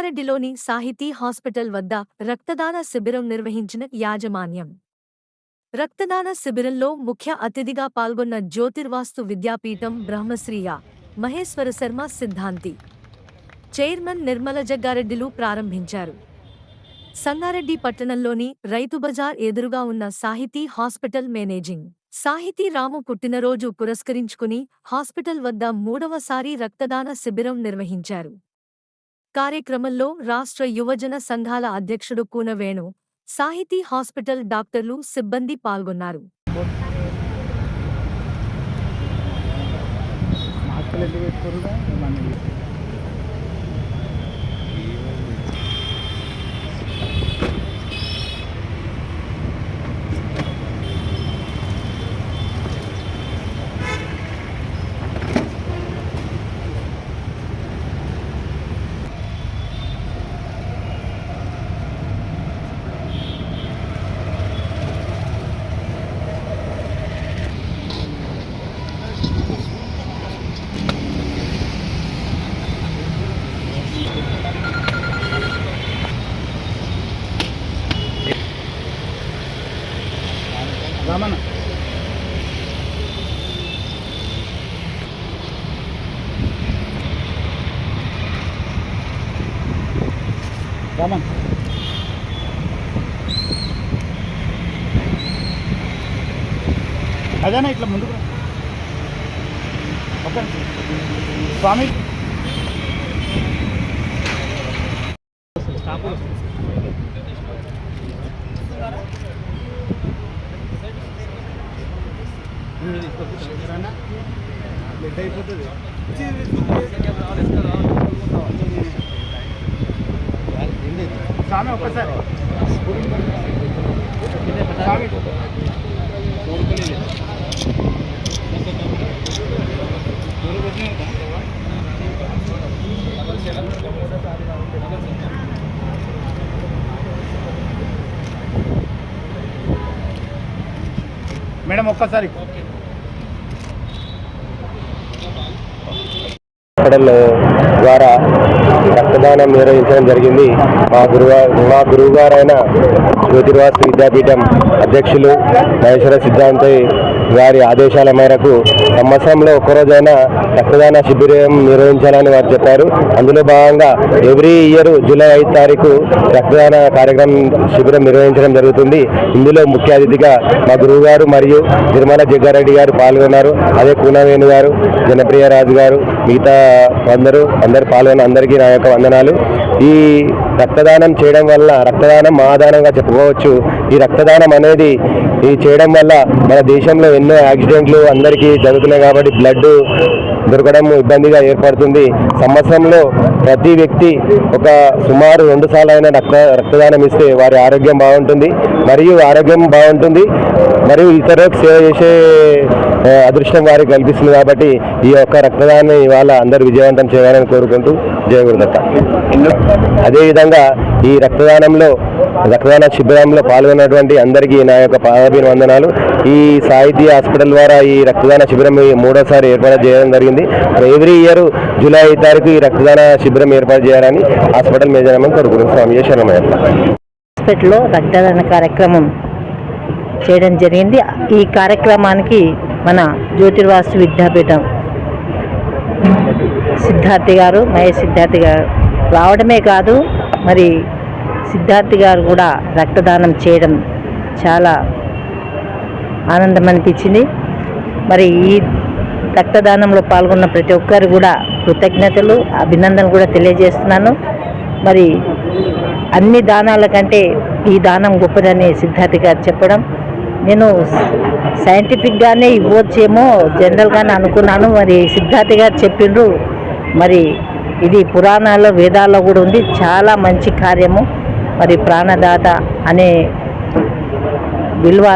సంగారెడ్డిలోని సాహితీ హాస్పిటల్ వద్ద రక్తదాన శిబిరం నిర్వహించిన యాజమాన్యం. రక్తదాన శిబిరంలో ముఖ్య అతిథిగా పాల్గొన్న జ్యోతిర్వాస్తు విద్యాపీఠం బ్రహ్మశ్రీయ మహేశ్వర శర్మ సిద్ధాంతి. చైర్మన్ నిర్మల జగ్గారెడ్డిలు ప్రారంభించారు. సంగారెడ్డి పట్టణంలోని రైతు బజార్ ఎదురుగా ఉన్న సాహితీ హాస్పిటల్ మేనేజింగ్. సాహితీ రాము పుట్టినరోజు పురస్కరించుకుని హాస్పిటల్ వద్ద మూడవసారి రక్తదాన శిబిరం నిర్వహించారు. కార్యక్రమంలో రాష్ట్ర యువజన సంఘాల అధ్యక్షుడు కూనవేణు సాహితీ హాస్పిటల్ డాక్టర్లు సిబ్బంది పాల్గొన్నారు. రామన్ అదేనా ఇట్లా ముందుకు రా. స్వామి. అయిపోతుంది స్వామి ఒక్కసారి. స్వామి. మేడం ఒక్కసారి. హాస్పిటల్ ద్వారా రక్తదానం నిర్వహించడం జరిగింది. మా గురువు మా గురువు గారైన జ్యోతిర్వాస్ విద్యాపీఠం అధ్యక్షులు మహేశ్వర సిద్ధాంతి వారి ఆదేశాల మేరకు సంవత్సరంలో ఒక్కరోజైనా రక్తదాన శిబిరం నిర్వహించాలని వారు చెప్పారు. అందులో భాగంగా ఎవ్రీ ఇయర్ జూలై ఐదు తారీఖు రక్తదాన కార్యక్రమం శిబిరం నిర్వహించడం జరుగుతుంది. ఇందులో ముఖ్య అతిథిగా మా గురువు గారు మరియు నిర్మల జగ్గారెడ్డి గారు పాల్గొన్నారు. అదే కూనవేణు గారు జనప్రియ రాజు గారు మిగతా అందరూ అందరు పాల్గొన్న అందరికీ నా యొక్క వందనాలు. ఈ రక్తదానం చేయడం వల్ల రక్తదానం మహాదానంగా చెప్పుకోవచ్చు. ఈ రక్తదానం అనేది ఈ చేయడం వల్ల మన దేశంలో ఎన్నో యాక్సిడెంట్లు అందరికీ జరుగుతున్నాయి కాబట్టి బ్లడ్ దొరకడం ఇబ్బందిగా ఏర్పడుతుంది. సంవత్సరంలో ప్రతి వ్యక్తి ఒక సుమారు రెండు సార్లు అయినా రక్త రక్తదానం ఇస్తే వారి ఆరోగ్యం బాగుంటుంది. మరియు ఆరోగ్యం బాగుంటుంది. మరియు ఇతరులకు సేవ చేసే అదృష్టం వారికి కల్పిస్తుంది కాబట్టి ఈ యొక్క రక్తదానాన్ని ఇవాళ అందరూ విజయవంతం చేయాలని కోరుకుంటూ జయ గురుదత్త. అదేవిధంగా ఈ రక్తదానంలో రక్తదాన శిబిరంలో పాల్గొన్నటువంటి అందరికీ నా యొక్క పాదాభివందనాలు. ఈ సాహితీ హాస్పిటల్ ద్వారా ఈ రక్తదాన శిబిరం ఈ మూడోసారి ఏర్పాటు చేయడం జరిగింది. ఎవ్రీ ఇయర్ జూలై ఐదు తారీఖు ఈ రక్తదాన శిబిరం ఏర్పాటు చేయాలని హాస్పిటల్ మేజర్ కోరుకుంటున్నాం స్వామి శరణమయ్య హాస్పిటల్లో రక్తదాన కార్యక్రమం చేయడం జరిగింది. ఈ కార్యక్రమానికి మన జ్యోతిర్వాసు విద్యాపీఠం సిద్ధార్థి గారు మహేష్ సిద్ధార్థి గారు రావడమే కాదు మరి సిద్ధార్థి గారు కూడా రక్తదానం చేయడం చాలా ఆనందం అనిపించింది. మరి ఈ రక్తదానంలో పాల్గొన్న ప్రతి ఒక్కరు కూడా కృతజ్ఞతలు అభినందనలు కూడా తెలియజేస్తున్నాను. మరి అన్ని దానాల కంటే ఈ దానం గొప్పదని సిద్ధార్థి గారు చెప్పడం. నేను సైంటిఫిక్గానే ఇవ్వచ్చేమో జనరల్గానే అనుకున్నాను. మరి సిద్ధార్థి గారు చెప్పిండ్రు. మరి ఇది పురాణాల్లో వేదాల్లో కూడా ఉంది. చాలా మంచి కార్యము. మరి ప్రాణదాత అనే విలువ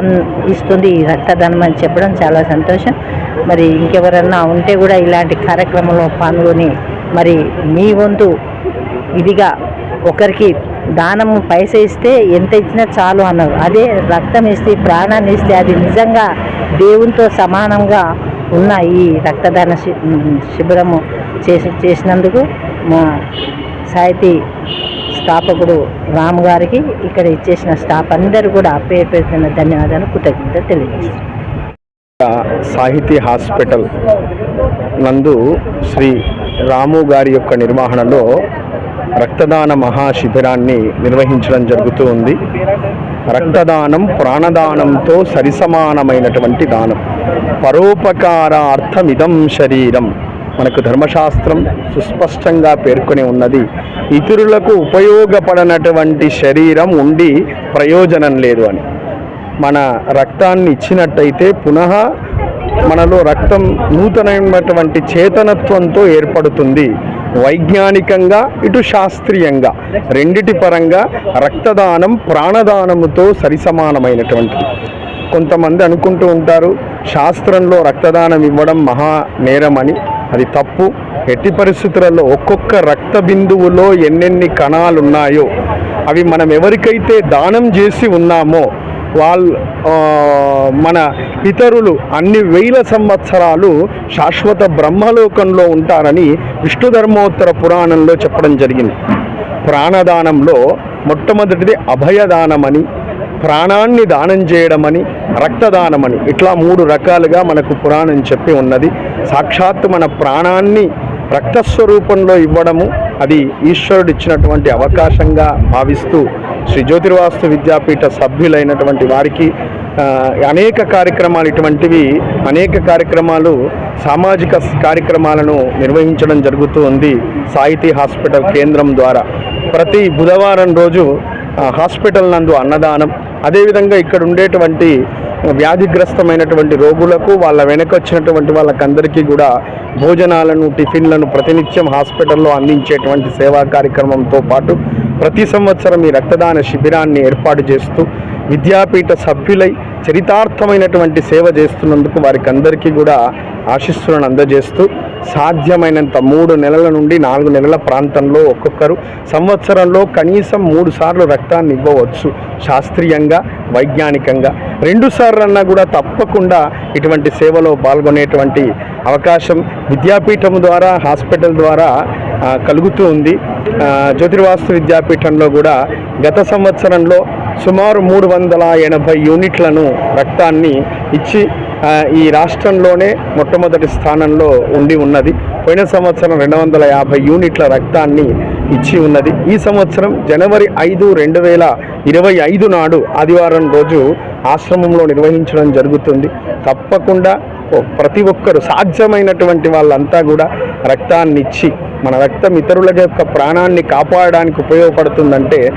ఇస్తుంది ఈ రక్తదానం అని చెప్పడం చాలా సంతోషం. మరి ఇంకెవరన్నా ఉంటే కూడా ఇలాంటి కార్యక్రమంలో పాల్గొని మరి మీ వంతు ఇదిగా ఒకరికి దానం పైస ఇస్తే ఎంత ఇచ్చినా చాలు అన్నారు. అదే రక్తం ఇస్తే ప్రాణాన్ని ఇస్తే అది నిజంగా దేవునితో సమానంగా ఉన్న ఈ రక్తదాన శి- శిబిరము చేసి చేసినందుకు మా సాహితీ స్థాపకుడు రామ్ గారికి ఇక్కడ ఇచ్చేసిన స్టాఫ్ అందరూ కూడా పేరు పేరున ధన్యవాదాలు కృతజ్ఞత తెలియజేస్తారు సాహితీ హాస్పిటల్ నందు శ్రీ రాము గారి యొక్క నిర్వహణలో రక్తదాన మహాశిబిరాన్ని నిర్వహించడం జరుగుతూ ఉంది. రక్తదానం ప్రాణదానంతో సరిసమానమైనటువంటి దానం. పరోపకారార్థమిదం శరీరం. మనకు ధర్మశాస్త్రం సుస్పష్టంగా పేర్కొని ఉన్నది. ఇతరులకు ఉపయోగపడనటువంటి శరీరం ఉండి ప్రయోజనం లేదు అని. మన రక్తాన్ని ఇచ్చినట్టయితే పునః మనలో రక్తం నూతనమైనటువంటి చేతనత్వంతో ఏర్పడుతుంది. వైజ్ఞానికంగా ఇటు శాస్త్రీయంగా రెండిటి పరంగా రక్తదానం ప్రాణదానముతో సరిసమానమైనటువంటిది. కొంతమంది అనుకుంటూ ఉంటారు శాస్త్రంలో రక్తదానం ఇవ్వడం మహా నేరమని. అది తప్పు. ఎట్టి పరిస్థితులలో ఒక్కొక్క రక్త బిందువులో ఎన్నెన్ని కణాలు ఉన్నాయో అవి మనం ఎవరికైతే దానం చేసి ఉన్నామో వాళ్ళు మన పితరులు అన్ని వేల సంవత్సరాలు శాశ్వత బ్రహ్మలోకంలో ఉంటారని విష్ణు ధర్మోత్తర పురాణంలో చెప్పడం జరిగింది. ప్రాణదానంలో మొట్టమొదటిది అభయదానమని ప్రాణాన్ని దానం చేయడమని రక్తదానమని ఇట్లా మూడు రకాలుగా మనకు పురాణం చెప్పి ఉన్నది. సాక్షాత్తు మన ప్రాణాన్ని రక్తస్వరూపంలో ఇవ్వడము అది ఈశ్వరుడు ఇచ్చినటువంటి అవకాశంగా భావిస్తూ శ్రీ జ్యోతిర్వాస్తు విద్యాపీఠ సభ్యులైనటువంటి వారికి అనేక కార్యక్రమాలు ఇటువంటివి అనేక కార్యక్రమాలు సామాజిక కార్యక్రమాలను నిర్వహించడం జరుగుతూ ఉంది సాహితీ హాస్పిటల్ కేంద్రం ద్వారా. ప్రతి బుధవారం రోజు హాస్పిటల్ నందు అన్నదానం. అదేవిధంగా ఇక్కడ ఉండేటువంటి వ్యాధిగ్రస్తమైనటువంటి రోగులకు వాళ్ళ వెనక వచ్చినటువంటి వాళ్ళకందరికీ కూడా భోజనాలను టిఫిన్లను ప్రతినిత్యం హాస్పిటల్లో అందించేటువంటి సేవా కార్యక్రమంతో పాటు ప్రతి సంవత్సరం ఈ రక్తదాన శిబిరాన్ని ఏర్పాటు చేస్తూ విద్యాపీఠ సభ్యులై చరితార్థమైనటువంటి సేవ చేస్తున్నందుకు వారికి అందరికీ కూడా ఆశీస్సులను అందజేస్తూ సాధ్యమైనంత మూడు నెలల నుండి నాలుగు నెలల ప్రాంతంలో ఒక్కొక్కరు సంవత్సరంలో కనీసం మూడు సార్లు రక్తాన్ని ఇవ్వవచ్చు శాస్త్రీయంగా వైజ్ఞానికంగా. రెండు సార్లు అన్నా కూడా తప్పకుండా ఇటువంటి సేవలో పాల్గొనేటువంటి అవకాశం విద్యాపీఠం ద్వారా హాస్పిటల్ ద్వారా కలుగుతూ ఉంది. జ్యోతిర్వాస్తు విద్యాపీఠంలో కూడా గత సంవత్సరంలో సుమారు మూడు వందల ఎనభై యూనిట్లను రక్తాన్ని ఇచ్చి ఈ రాష్ట్రంలోనే మొట్టమొదటి స్థానంలో ఉండి ఉన్నది. పోయిన సంవత్సరం రెండు వందల యాభై యూనిట్ల రక్తాన్ని ఇచ్చి ఉన్నది. ఈ సంవత్సరం జనవరి ఐదు రెండు వేల ఇరవై ఐదు నాడు ఆదివారం రోజు ఆశ్రమంలో నిర్వహించడం జరుగుతుంది. తప్పకుండా ప్రతి ఒక్కరు సాధ్యమైనటువంటి వాళ్ళంతా కూడా రక్తాన్ని ఇచ్చి మన రక్తం ఇతరుల యొక్క ప్రాణాన్ని కాపాడడానికి ఉపయోగపడుతుందంటే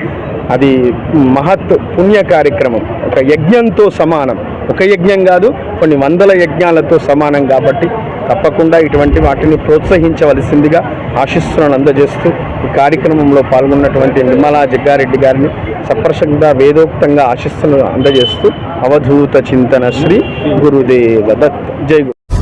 అది మహత్ పుణ్య కార్యక్రమం. ఒక యజ్ఞంతో సమానం. ఒక యజ్ఞం కాదు కొన్ని వందల యజ్ఞాలతో సమానం కాబట్టి తప్పకుండా ఇటువంటి వాటిని ప్రోత్సహించవలసిందిగా ఆశిస్తున్నాను అందజేస్తూ ఈ కార్యక్రమంలో పాల్గొన్నటువంటి నిర్మలా జగ్గారెడ్డి గారిని సప్రశబ్ద వేదోక్తంగా ఆశిస్సును అందజేస్తూ అవధూత చింతన శ్రీ గురుదేవ దత్. జై గురు